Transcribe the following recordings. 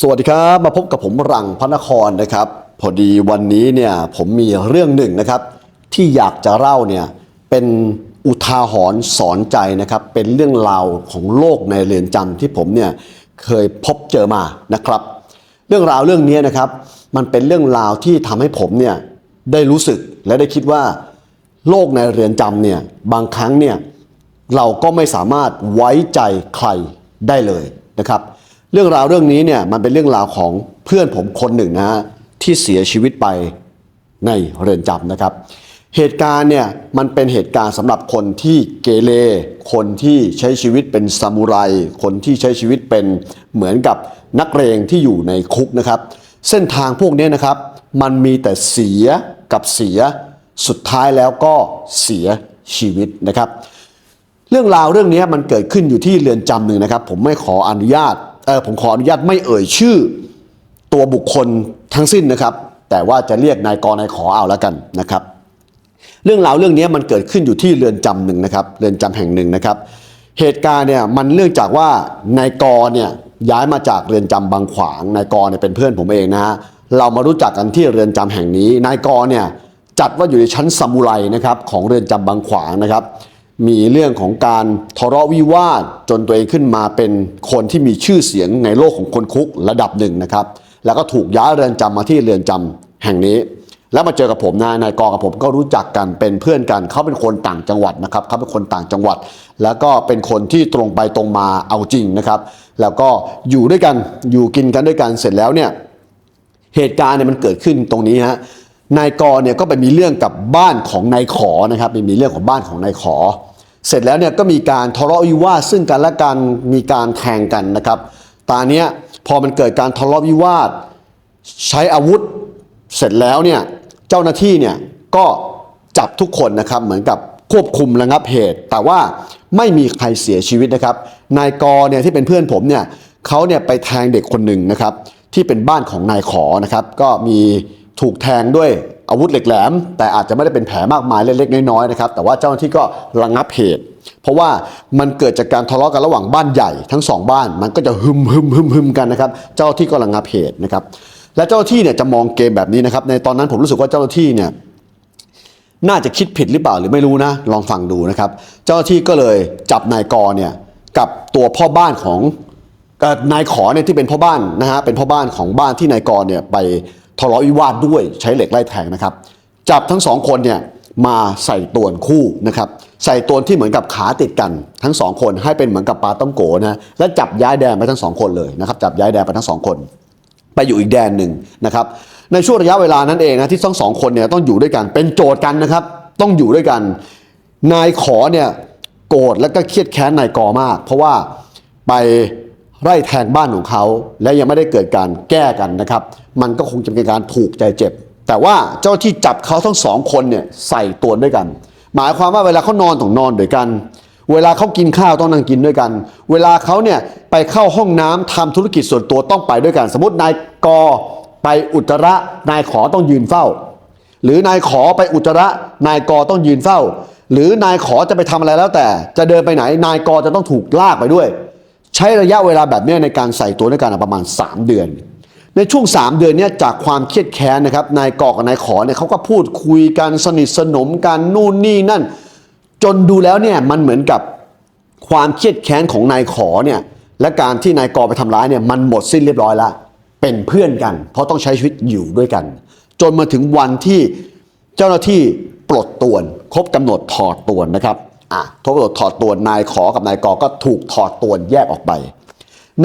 สวัสดีครับ มาพบกับผมรังพระนครนะครับ พอดีวันนี้เนี่ยผมมีเรื่องหนึ่งนะครับ ที่อยากจะเล่าเนี่ยเป็นอุทาหรณ์สอนใจนะครับ เป็นเรื่องราวของโลกในเรือนจำที่ผมเนี่ยเคยพบเจอมานะครับ เรื่องราวเรื่องนี้นะครับ มันเป็นเรื่องราวที่ทำให้ผมเนี่ยได้รู้สึกและได้คิดว่า โลกในเรือนจำเนี่ยบางครั้งเนี่ยเราก็ไม่สามารถไว้ใจใครได้เลยนะครับ เรื่องราวเรื่องนี้เนี่ยมันเป็นเรื่องราวของเพื่อนผมคนหนึ่งนะฮะที่เสียชีวิตไปในเรือนจำนะครับ เหตุการณ์เนี่ยมันเป็นเหตุการณ์สำหรับคนที่เกเรคนที่ใช้ชีวิตเป็นซามูไรคนที่ใช้ชีวิตเป็นเหมือนกับนักเรงที่อยู่ในคุกนะครับ เส้นทางพวกนี้นะครับ มันมีแต่เสียกับเสียสุดท้ายแล้วก็เสียชีวิตนะครับ เรื่องราวเรื่องนี้มันเกิดขึ้นอยู่ที่เรือนจำหนึ่งนะครับ ผมไม่ขออนุญาต ผมขออนุญาตไม่เอ่ยชื่อตัวบุคคลทั้งสิ้นนะครับ แต่ว่าจะเรียกนายกนายขอเอาแล้วกันนะครับ เรื่องราวเรื่องนี้มันเกิดขึ้นอยู่ที่เรือนจำหนึ่งนะครับ เรือนจำแห่งหนึ่งนะครับ เหตุการณ์เนี่ยมันเนื่องจากว่านายกเนี่ยย้ายมาจากเรือนจำบางขวางนายกเนี่ยเป็นเพื่อนผมเองนะฮะเรามารู้จักกันที่เรือนจำแห่งนี้นายกเนี่ยจัดว่าอยู่ในชั้นซามูไรนะครับของเรือนจำบางขวางนะครับ มีเรื่องของการทะเลาะวิวาทจนตัวเองขึ้นมาเป็นคนที่มีชื่อเสียงในโลกของคนคุกระดับหนึ่งนะครับ แล้วก็ถูกย้ายเรือนจำมาที่เรือนจำแห่งนี้ แล้วมาเจอกับผมนะนายกอกับผมก็รู้จักกันเป็นเพื่อนกันเขาเป็นคนต่างจังหวัดนะครับเขาเป็นคนต่างจังหวัด แล้วก็เป็นคนที่ตรงไปตรงมาเอาจริงนะครับ แล้วก็อยู่ด้วยกันอยู่กินกันด้วยกันเสร็จแล้วเนี่ยเหตุการณ์เนี่ยมันเกิดขึ้นตรงนี้ฮะ นายกรเนี่ยก็ไปมีเรื่องกับบ้านของนายขอนะครับไปมีเรื่องของบ้านของนายขอ เสร็จแล้วเนี่ยก็มีการทะเลาะวิวาทซึ่งกันและกันมีการแทงกันนะครับตอนเนี้ยพอมันเกิดการทะเลาะวิวาทใช้อาวุธเสร็จแล้วเนี่ยเจ้าหน้าที่เนี่ยก็จับทุกคนนะครับเหมือนกับควบคุมระงับเหตุ แต่ว่าไม่มีใครเสียชีวิตนะครับ นายกเนี่ยที่เป็นเพื่อนผมเนี่ยเขาเนี่ยไปแทงเด็กคนหนึ่งนะครับที่เป็นบ้านของนายขอนะครับ ก็มี ถูกแทงด้วยอาวุธเหล็กแหลม แต่อาจจะไม่ได้เป็นแผลมากมายเล็กๆน้อยๆนะครับแต่ว่าเจ้าหน้าที่ก็ระงับเหตุ เพราะว่ามันเกิดจากการทะเลาะกันระหว่างบ้านใหญ่ทั้งสองบ้าน มันก็จะหึมหึมหึมหึมกันนะครับเจ้าหน้าที่ก็ระงับเหตุนะครับและเจ้าหน้าที่เนี่ยจะมองเกมแบบนี้นะครับในตอนนั้นผมรู้สึกว่าเจ้าหน้าที่เนี่ยน่าจะคิดผิดหรือเปล่าหรือไม่รู้นะ ลองฟังดูนะครับ เจ้าหน้าที่ก็เลยจับนายกรเนี่ยกับตัวพ่อบ้านของนายขอเนี่ยที่เป็นพ่อบ้านนะฮะเป็นพ่อบ้านของบ้านที่นายกรเนี่ยไป ทะเลาะวิวาทด้วยใช้เหล็กไล่แทงนะครับ จับทั้งสองคนเนี่ยมาใส่ตวนคู่นะครับ ใส่ตัวนที่เหมือนกับขาติดกัน ทั้งสองคนให้เป็นเหมือนกับปลาต้องโกนะและจับย้ายแดนไปทั้งสองคนเลยนะครับ จับย้ายแดนไปทั้งสองคน ไปอยู่อีกแดนหนึ่งนะครับ ในช่วงระยะเวลานั้นเองนะที่ทั้งสองคนเนี่ยต้องอยู่ด้วยกันเป็นโจทย์กันนะครับ ต้องอยู่ด้วยกัน นายขอเนี่ยโกรธและก็เครียดแค้นนายกอมาก เพราะว่าไป ไล่แทงบ้านของเขา และยังไม่ได้เกิดการแก้กันนะครับ มันก็คงจะเป็นการผูกใจเจ็บ แต่ว่าเจ้าที่จับเขาทั้งสองคนเนี่ยใส่ตัวด้วยกัน หมายความว่าเวลาเขานอนต้องนอนด้วยกัน เวลาเขากินข้าวต้องนั่งกินด้วยกัน เวลาเขาเนี่ยไปเข้าห้องน้ำทำธุรกิจส่วนตัวต้องไปด้วยกัน สมมตินายกอไปอุจจาระนายขอต้องยืนเฝ้า หรือนายขอไปอุจจาระนายกอต้องยืนเฝ้า หรือนายขอจะไปทำอะไรแล้วแต่ จะเดินไปไหนนายกอจะต้องถูกลากไปด้วย ใช้ระยะเวลาแบบนี้ในการใส่ตัวด้วยกันประมาณ 3 เดือน ในช่วง 3 เดือนนี้จากความเครียดแค้นนะครับนายกอกับนายขอเนี่ยเขาก็พูดคุยกันสนิทสนมกันนู่นนี่นั่น จนดูแล้วเนี่ยมันเหมือนกับความเครียดแค้นของนายขอเนี่ยและการที่นายกอไปทำร้ายเนี่ยมันหมดสิ้นเรียบร้อยแล้วเป็นเพื่อนกัน เพราะต้องใช้ชีวิตอยู่ด้วยกัน จนมาถึงวันที่เจ้าหน้าที่ปลดตวนครบกำหนดถอดตวนนะครับ อะครบกำหนดถอดตัวนายขอกับนายกอก็ถูกถอดตัวแยกออกไป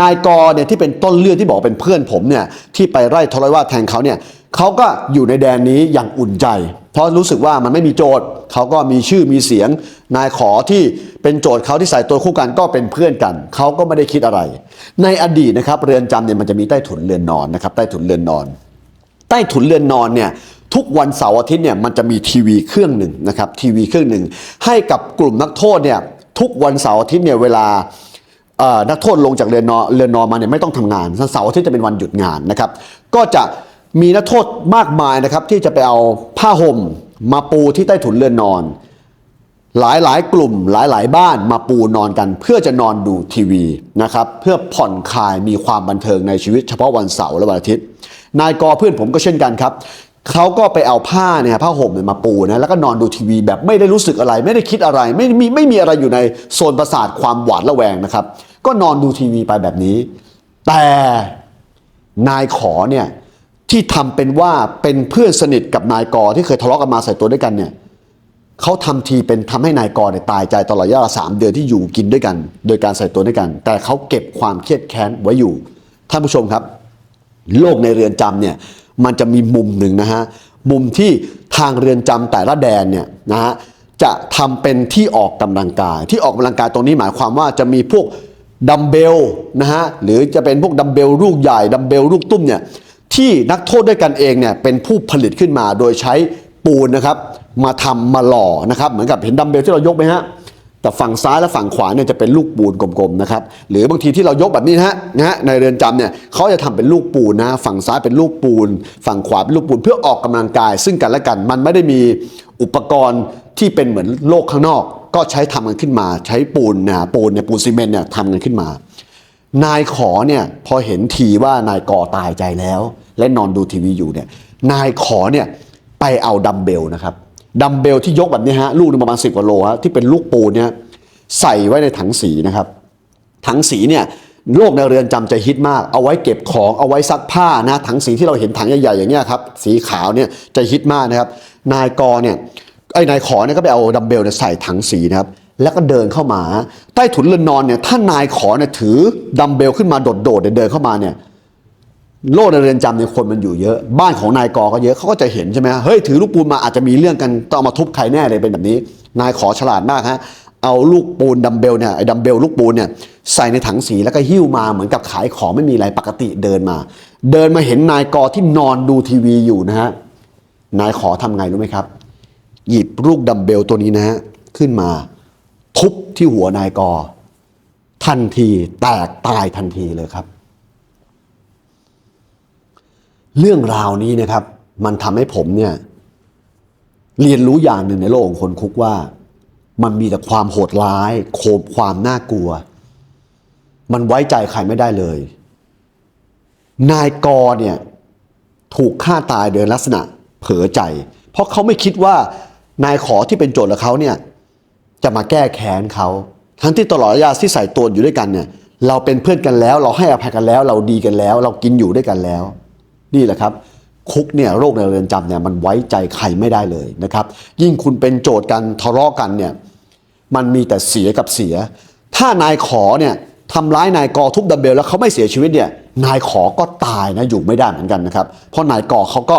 นายกอเนี่ยที่เป็นต้นเรื่องที่บอกเป็นเพื่อนผมเนี่ยที่ไปไล่ทรยว่าแทงเขาเนี่ยเขาก็อยู่ในแดนนี้อย่างอุ่นใจ เพราะรู้สึกว่ามันไม่มีโจทย์เขาก็มีชื่อมีเสียง นายขอที่เป็นโจทย์เขาที่ใส่ตัวคู่กันก็เป็นเพื่อนกันเขาก็ไม่ได้คิดอะไร ในอดีตนะครับเรือนจำเนี่ยมันจะมีใต้ถุนเรือนนอนนะครับใต้ถุนเรือนนอน ใต้ถุนเรือนนอนเนี่ย ทุกวันเสาร์อาทิตย์เนี่ยมันจะมีทีวีเครื่องหนึ่งนะครับทีวีเครื่องหนึ่งให้กับกลุ่มนักโทษเนี่ยทุกวันเสาร์อาทิตย์เนี่ยเวลานักโทษลงจากเรือนนอนเรือนนอนมาเนี่ยไม่ต้องทำงานเสาร์อาทิตย์จะเป็นวันหยุดงานนะครับ ก็จะมีนักโทษมากมายนะครับที่จะไปเอาผ้าห่มมาปูที่ใต้ถุนเรือนนอน หลายหลายกลุ่มหลายหลายบ้านมาปูนอนกัน เพื่อจะนอนดูทีวีนะครับเพื่อผ่อนคลายมีความบันเทิงในชีวิตเฉพาะวันเสาร์และวันอาทิตย์ นายกอเพื่อนผมก็เช่นกันครับ เขาก็ไปเอาผ้าเนี่ยผ้าห่มเนี่ยมาปูนะแล้วก็นอนดูทีวีแบบไม่ได้รู้สึกอะไร ไม่ได้คิดอะไร ไม่มีไม่มีอะไรอยู่ในโซนประสาทความหวาดระแวงนะครับ ก็นอนดูทีวีไปแบบนี้ แต่นายขอเนี่ยที่ทำเป็นว่าเป็นเพื่อนสนิทกับนายกอที่เคยทะเลาะกันมาใส่ตัวด้วยกันเนี่ยเขาทำทีเป็นทำให้นายกรเนี่ยตายใจตลอดระยะเวลาสามเดือนที่อยู่กินด้วยกัน โดยการใส่ตัวด้วยกัน แต่เขาเก็บความเครียดแค้นไว้อยู่ท่านผู้ชมครับ โลกในเรือนจำเนี่ย มันจะมีมุมหนึ่งนะฮะมุมที่ทางเรือนจำแต่ละแดนเนี่ยนะฮะจะทำเป็นที่ออกกำลังกาย ที่ออกกำลังกายตรงนี้หมายความว่าจะมีพวกดัมเบลนะฮะหรือจะเป็นพวกดัมเบลลูกใหญ่ดัมเบลลูกตุ้มเนี่ยที่นักโทษด้วยกันเองเนี่ยเป็นผู้ผลิตขึ้นมาโดยใช้ปูนนะครับมาทำมาหล่อนะครับเหมือนกับเห็นดัมเบลที่เรายกไหมฮะ แต่ฝั่งซ้ายและฝั่งขวาเนี่ยจะเป็นลูกปูนกลมๆนะครับหรือบางทีที่เรายกแบบนี้นะฮะนะฮะในเรือนจำเนี่ยเขาจะทำเป็นลูกปูนนะฝั่งซ้ายเป็นลูกปูน ฝั่งขวาเป็นลูกปูนเพื่อออกกำลังกาย ซึ่งกันและกันมันไม่ได้มีอุปกรณ์ที่เป็นเหมือนโลกข้างนอก ก็ใช้ทำกันขึ้นมา ใช้ปูนนะปูนเนี่ยปูนซีเมนต์เนี่ยทำกันขึ้นมา นายขอเนี่ยพอเห็นทีว่านายกอตายใจแล้ว และนอนดูทีวีอยู่เนี่ยนายขอเนี่ยไปเอาดัมเบลนะครับ ดัมเบลที่ยกแบบนี้ฮะลูกนึงประมาณสิบกว่าโลฮะที่เป็นลูกปูนเนี่ยใส่ไว้ในถังสีนะครับ ถังสีเนี่ยโลกในเรือนจำจะฮิตมาก เอาไว้เก็บของเอาไว้ซักผ้านะถังสีที่เราเห็นถังใหญ่ๆอย่างเงี้ยครับสีขาวเนี่ยจะฮิตมากนะครับ นายกอเนี่ยไอ้นายขอเนี่ยก็ไปเอาดัมเบลเนี่ยใส่ถังสีนะครับแล้วก็เดินเข้ามา ใต้ถุนเรือนนอนเนี่ยถ้านายขอเนี่ยถือดัมเบลขึ้นมาโดดๆเดินเข้ามาเนี่ย โลกในเรือนจำเนี่ยคนมันอยู่เยอะ บ้านของนายกอก็เยอะเขาก็จะเห็นใช่ไหมฮะเฮ้ยถือลูกปูนมาอาจจะมีเรื่องกันต้องเอามาทุบใครแน่เลยเป็นแบบนี้ นายขอฉลาดมากฮะเอาลูกปูนดัมเบลเนี่ยไอ้ดัมเบลลูกปูนเนี่ยใส่ในถังสีแล้วก็หิ้วมาเหมือนกับขายของไม่มีอะไรปกติเดินมา เดินมาเห็นนายกอที่นอนดูทีวีอยู่นะฮะนายขอทำไงรู้ไหมครับ หยิบลูกดัมเบลตัวนี้นะฮะขึ้นมาทุบที่หัวนายกอ ทันทีแตกตายทันทีเลยครับ เรื่องราวนี้นะครับ มันทำให้ผมเนี่ย เรียนรู้อย่างหนึ่งในโลกของคนคุกว่า มันมีแต่ความโหดร้าย โคมความน่ากลัว มันไว้ใจใครไม่ได้เลย นายกอเนี่ย ถูกฆ่าตายโดยลักษณะเผลอใจ เพราะเขาไม่คิดว่านายขอที่เป็นโจทย์กับเขาเนี่ย จะมาแก้แค้นเขาทั้งที่ตลอดระยะที่ใส่ตัวอยู่ด้วยกันเนี่ย เราเป็นเพื่อนกันแล้ว เราให้อภัยกันแล้ว เราดีกันแล้ว เรากินอยู่ด้วยกันแล้ว นี่แหละครับคุกเนี่ยโรคในเรือนจำเนี่ยมันไว้ใจใครไม่ได้เลยนะครับ ยิ่งคุณเป็นโจทย์กันทะเลาะกันเนี่ยมันมีแต่เสียกับเสีย ถ้านายขอเนี่ยทำร้ายนายกอทุบดัมเบลแล้วเขาไม่เสียชีวิตเนี่ยนายขอก็ตายนะอยู่ไม่ได้เหมือนกันนะครับ เพราะนายกอเขาก็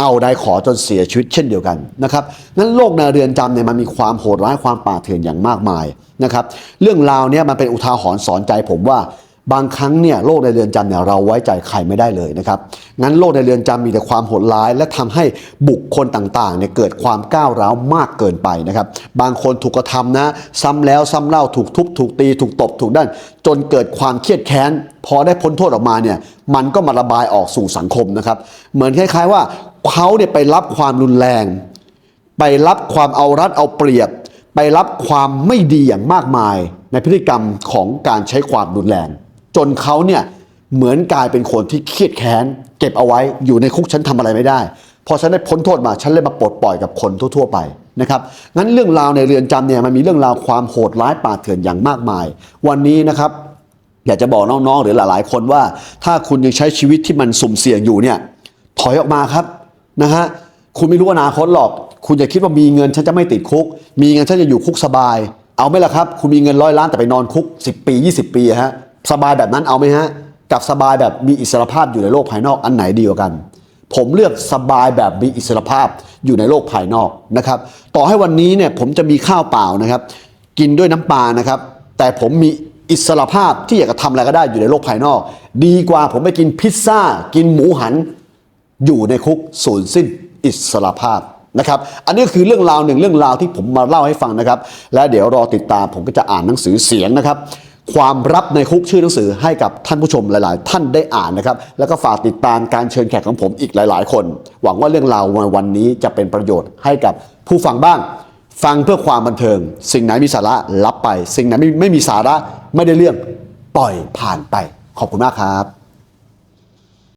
เอานายขอจนเสียชีวิตเช่นเดียวกันนะครับงั้นโลกในเรือนจำเนี่ยมันมีความโหดร้ายความป่าเถื่อนอย่างมากมายนะครับ เรื่องราวเนี่ยมันเป็นอุทาหรณ์สอนใจผมว่า บางครั้งเนี่ยโลกในเรือนจำเนี่ยเราไว้ใจใครไม่ได้เลยนะครับ งั้นโลกในเรือนจำมีแต่ความโหดร้าย และทำให้บุคคลต่างๆเนี่ยเกิดความก้าวร้าวมากเกินไปนะครับ บางคนถูกกระทำนะ ซ้ำแล้วซ้ำเล่าถูกทุบถูกตีถูกตบถูกด้าน จนเกิดความเครียดแค้น พอได้พ้นโทษออกมาเนี่ยมันก็มาระบายออกสู่สังคมนะครับ เหมือนคล้าย ๆ ว่าเขาเนี่ยไปรับความรุนแรง ไปรับความเอารัดเอาเปรียบ ไปรับความไม่ดีอย่างมากมาย ในพฤติกรรมของการใช้ความรุนแรง จนเขาเนี่ยเหมือนกลายเป็นคนที่เครียดแค้นเก็บเอาไว้อยู่ในคุกฉันทำอะไรไม่ได้ พอฉันได้พ้นโทษมาฉันเลยมาปลดปล่อยกับคนทั่ว ๆ ไปนะครับงั้นเรื่องราวในเรือนจำเนี่ยมันมีเรื่องราวความโหดร้ายป่าเถื่อนอย่างมากมาย วันนี้นะครับอยากจะบอกน้องๆหรือหลายๆ คนว่า ถ้าคุณยังใช้ชีวิตที่มันสุ่มเสี่ยงอยู่เนี่ยถอยออกมาครับนะฮะคุณไม่รู้อนาคตหรอก คุณอย่าคิดว่ามีเงินฉันจะไม่ติดคุก มีเงินฉันจะอยู่คุกสบาย เอาไหมล่ะครับ คุณมีเงินร้อยล้านแต่ไปนอนคุก 10 ปี 20 ปีฮะ สบายแบบนั้นเอาไหมฮะ กับสบายแบบมีอิสรภาพอยู่ในโลกภายนอกอันไหนดีกว่ากัน ผมเลือกสบายแบบมีอิสรภาพอยู่ในโลกภายนอกนะครับ ต่อให้วันนี้เนี่ยผมจะมีข้าวเปล่านะครับ กินด้วยน้ำปลานะครับ แต่ผมมีอิสรภาพที่อยากจะทำอะไรก็ได้อยู่ในโลกภายนอก ดีกว่าผมไปกินพิซซ่า กินหมูหัน อยู่ในคุกสูญสิ้นอิสรภาพนะครับ อันนี้คือเรื่องราวหนึ่งเรื่องราวที่ผมมาเล่าให้ฟังนะครับ และเดี๋ยวรอติดตามผมก็จะอ่านหนังสือเสียงนะครับ ความรับในคุกชื่อหนังสือให้กับท่านผู้ชมหลาย ๆ ท่านได้อ่านนะครับ แล้วก็ฝากติดตามการเชิญแขกของผมอีกหลาย ๆ คน หวังว่าเรื่องราววันนี้จะเป็นประโยชน์ให้กับผู้ฟังบ้าง ฟังเพื่อความบันเทิง สิ่งไหนมีสาระรับไป สิ่งไหนไม่ไม่มีสาระไม่ได้เรื่องปล่อยผ่านไป ขอบคุณมากครับ